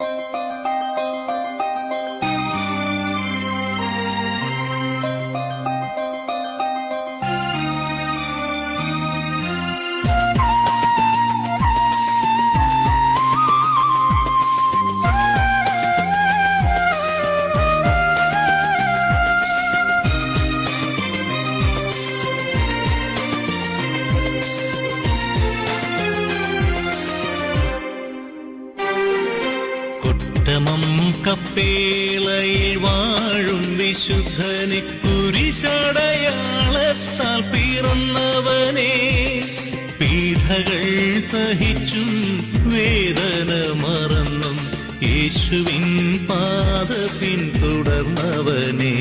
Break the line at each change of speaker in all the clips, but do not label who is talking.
you കൊട്ടമം കപ്പേളയിൽ വാഴും വിശുദ്ധനെ കുരിശടയാളത്താൽ പിറന്നവനെ. പീഠകൾ സഹിച്ചും വേദന മറന്നും യേശുവിൻ പാത പിന്തുടർന്നവനെ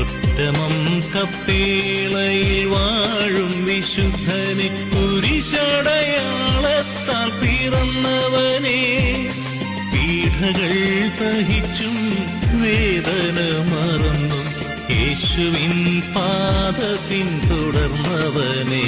ഉത്തമം കപ്പേളയിൽ വാഴും വിശുദ്ധനെ കുരിശടയാളത്താൽ പീഠകൾ സഹിച്ചും വേദന മറന്നും യേശുവിൻ പാത പിന്തുടർന്നവനെ